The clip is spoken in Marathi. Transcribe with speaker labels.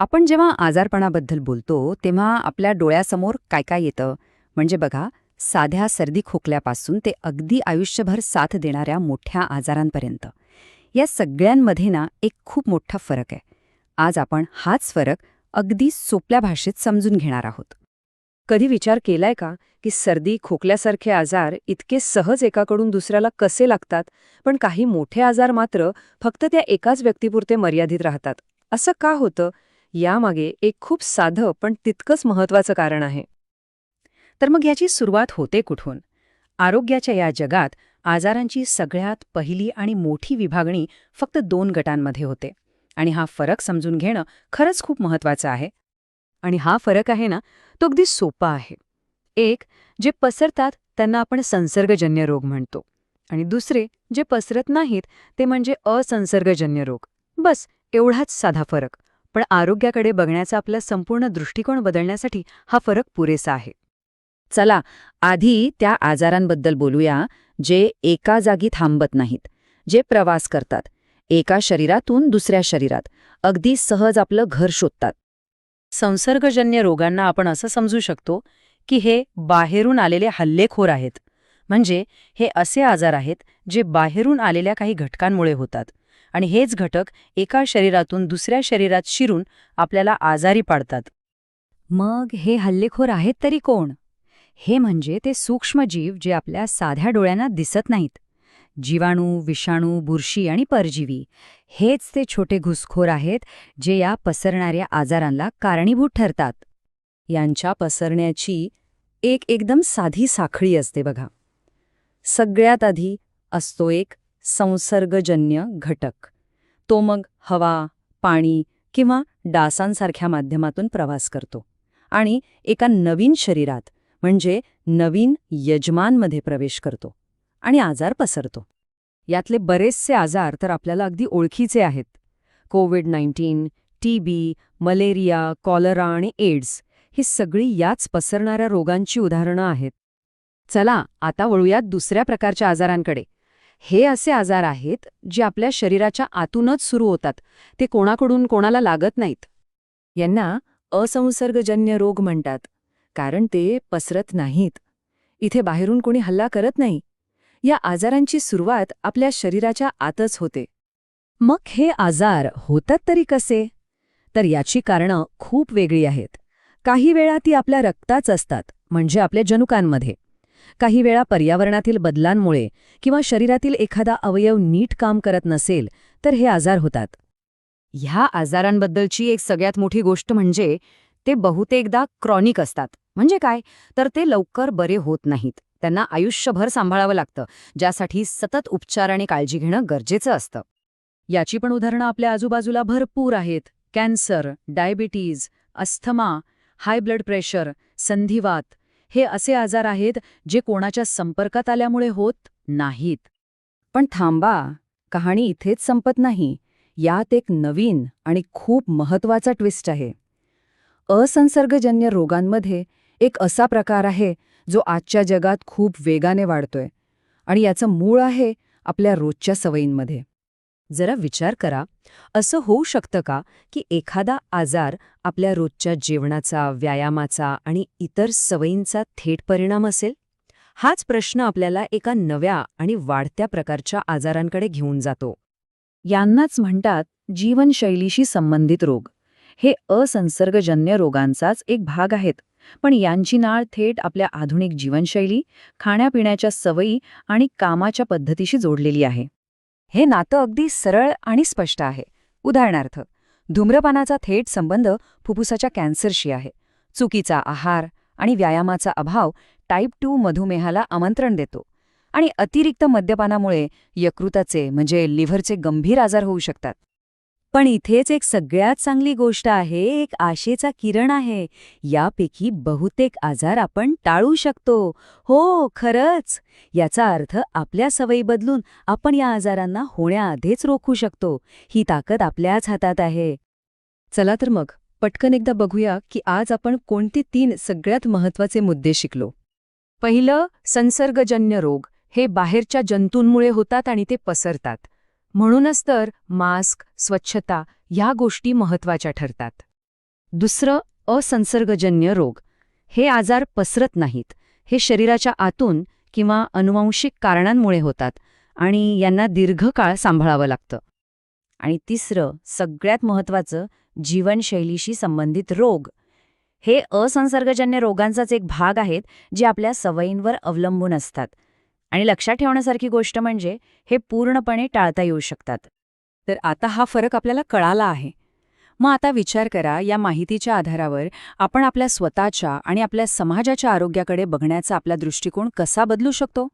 Speaker 1: आपण जेव्हा आजारपणाबद्दल बोलतो तेव्हा आपल्या डोळ्यासमोर काय काय येतं? म्हणजे बघा साध्या सर्दी खोकल्यापासून ते अगदी आयुष्यभर साथ देणाऱ्या मोठ्या आजारांपर्यंत. या सगळ्यांमध्ये ना एक खूप मोठा फरक आहे. आज आपण हाच फरक अगदी सोप्या भाषेत समजून घेणार आहोत. कधी विचार केलाय का की सर्दी खोकल्यासारखे आजार इतके सहज एकाकडून दुसऱ्याला कसे लागतात? पण काही मोठे आजार मात्र फक्त त्या एकाच व्यक्तीपुरते मर्यादित राहतात. असं का होतं? यामागे एक खूप साधं पण तितकंच महत्वाचं कारण आहे. तर मग याची सुरुवात होते कुठून? आरोग्याच्या या जगात आजारांची सगळ्यात पहिली आणि मोठी विभागणी फक्त दोन गटांमध्ये होते आणि हा फरक समजून घेणं खरंच खूप महत्वाचं आहे. आणि हा फरक आहे ना तो अगदी सोपा आहे. एक जे पसरतात त्यांना आपण संसर्गजन्य रोग म्हणतो आणि दुसरे जे पसरत नाहीत ते म्हणजे असंसर्गजन्य रोग. बस एवढाच साधा फरक. पण आरोग्याकडे बघण्याचा आपला संपूर्ण दृष्टिकोन बदलण्यासाठी हा फरक पुरेसा आहे. चला आधी त्या आजारांबद्दल बोलूया जे एका जागी थांबत नाहीत जे प्रवास करतात. एका शरीरातून दुसऱ्या शरीरात. अगदी सहज आपलं घर शोधतात. संसर्गजन्य रोगांना आपण असं समजू शकतो की हे बाहेरून आलेले हल्लेखोर आहेत. म्हणजे हे असे आजार आहेत जे बाहेरून आलेल्या काही घटकांमुळे होतात. आणि हेच घटक एका शरीरातून दुसऱ्या शरीरात शिरून आपल्याला आजारी पाडतात. मग हे हल्लेखोर आहेत तरी कोण? हे म्हणजे ते सूक्ष्मजीव जे आपल्या साध्या डोळ्यांना दिसत नाहीत. जीवाणू विषाणू बुरशी आणि परजीवी. हेच ते छोटे घुसखोर आहेत जे या पसरणाऱ्या आजारांना कारणीभूत ठरतात. यांच्या पसरण्याची एक एकदम साधी साखळी असते बघा. सगळ्यात आधी असतो एक संसर्गजन्य घटक. तो मग हवा पाणी किंवा डासांसारख्या माध्यमातून प्रवास करतो. आणि एका नवीन शरीरात म्हणजे नवीन यजमानमध्ये प्रवेश करतो आणि आजार पसरतो. यातले बरेचसे आजार तर आपल्याला अगदी ओळखीचे आहेत. COVID nineteen TB malaria cholera आणि एड्स ही सगळी याच पसरणाऱ्या रोगांची उदाहरणं आहेत. चला आता वळूयात दुसऱ्या प्रकारच्या आजारांकडे. हे असे आजार आहेत जे आपल्या शरीराच्या आतूनच सुरू होतात. ते कोणाकडून कोणाला लागत नाहीत. यांना असंसर्गजन्य रोग म्हणतात कारण ते पसरत नाहीत. इथे बाहेरून कोणी हल्ला करत नाही. या आजारांची सुरुवात आपल्या शरीराच्या आतच होते. मग हे आजार होतात तरी कसे? तर याची कारणं खूप वेगळी आहेत. काही वेळा ती आपल्या रक्ताच असतात म्हणजे आपल्या जनुकांमध्ये. काही वेळा पर्यावरणातील बदलांमुळे किंवा शरीरातील एखादा अवयव नीट काम करत नसेल तर हे आजार होतात. ह्या आजारांबद्दलची एक सगळ्यात मोठी गोष्ट म्हणजे ते बहुतेकदा क्रॉनिक असतात. म्हणजे काय? तर ते लवकर बरे होत नाहीत. त्यांना आयुष्यभर सांभाळावं लागतं ज्यासाठी सतत उपचार आणि काळजी घेणं गरजेचं असतं. याची पण उदाहरणं आपल्या आजूबाजूला भरपूर आहेत. Cancer diabetes asthma high blood pressure संधिवात हे असे आजार आहेत जे कोणाच्या संपर्कात आल्यामुळे होत नाहीत. पण थांबा कहाणी इथेच संपत नाही. यात एक नवीन आणि खूप महत्त्वाचा ट्विस्ट आहे. असंसर्गजन्य रोगांमध्ये एक असा प्रकार आहे जो आजच्या जगात खूप वेगाने वाढतोय आणि याचं मूळ आहे आपल्या रोजच्या सवयींमध्ये. जरा विचार करा. असं होऊ शकतं का की एखादा आजार आपल्या रोजच्या जेवणाचा व्यायामाचा आणि इतर सवयींचा थेट परिणाम असेल? हाच प्रश्न आपल्याला एका नव्या आणि वाढत्या प्रकारच्या आजारांकडे घेऊन जातो. यांनाच म्हणतात जीवनशैलीशी संबंधित रोग. हे असंसर्गजन्य रोगांचाच एक भाग आहेत पण यांची नाळ थेट आपल्या आधुनिक जीवनशैली खाण्यापिण्याच्या सवयी आणि कामाच्या पद्धतीशी जोडलेली आहे. हे नातं अगदी सरळ आणि स्पष्ट आहे. उदाहरणार्थ धूम्रपानाचा थेट संबंध फुफ्फुसाच्या कॅन्सरशी आहे. चुकीचा आहार आणि व्यायामाचा अभाव टाईप टू मधुमेहाला आमंत्रण देतो. आणि अतिरिक्त मद्यपानामुळे यकृताचे म्हणजे लिव्हरचे गंभीर आजार होऊ शकतात. पण इथेच एक सगळ्यात चांगली गोष्ट आहे एक आशेचा किरण आहे. यापैकी बहुतेक आजार आपण टाळू शकतो. हो खरंच. याचा अर्थ आपल्या सवयी बदलून आपण या आजारांना होण्याआधीच रोखू शकतो. ही ताकद आपल्याच हातात आहे. चला तर मग पटकन एकदा बघूया की आज आपण कोणते तीन सगळ्यात महत्त्वाचे मुद्दे शिकलो. पहिलं संसर्गजन्य रोग. हे बाहेरच्या जंतूंमुळे होतात आणि ते पसरतात. म्हणूनच तर मास्क स्वच्छता ह्या गोष्टी महत्त्वाच्या ठरतात. दुसरं असंसर्गजन्य रोग. हे आजार पसरत नाहीत. हे शरीराच्या आतून किंवा अनुवांशिक कारणांमुळे होतात आणि यांना दीर्घकाळ सांभाळावं लागतं. आणि तिसरं सगळ्यात महत्त्वाचं जीवनशैलीशी संबंधित रोग. हे असंसर्गजन्य रोगांचाच एक भाग आहेत जे आपल्या सवयींवर अवलंबून असतात. आणि लक्षात ठेवण्यासारखी गोष्ट म्हणजे हे पूर्णपणे टाळता येऊ शकतात. तर आता हा फरक आपल्याला कळाला आहे. मग आता विचार करा या माहितीच्या आधारावर आपण आपल्या स्वतःच्या आणि आपल्या समाजाच्या आरोग्याकडे बघण्याचा आपला दृष्टिकोन कसा बदलू शकतो?